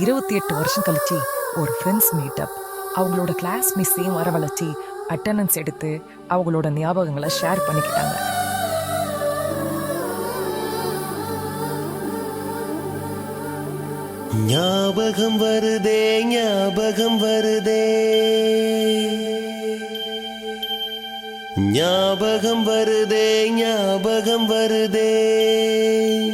இருபத்தி எட்டு வருஷம் கழிச்சு ஒரு ஃப்ரெண்ட்ஸ் மீட் அப் அவங்களோட கிளாஸ் மிஸ்ஸையும் வரவழைச்சி அட்டண்டன்ஸ் எடுத்து அவங்களோட ஞாபகங்களை ஷேர் பண்ணிக்கிட்டாங்க. ஞாபகம் வருதே ஞாபகம் வருதே. ஞாபகம் வருதே ஞாபகம் வருதே.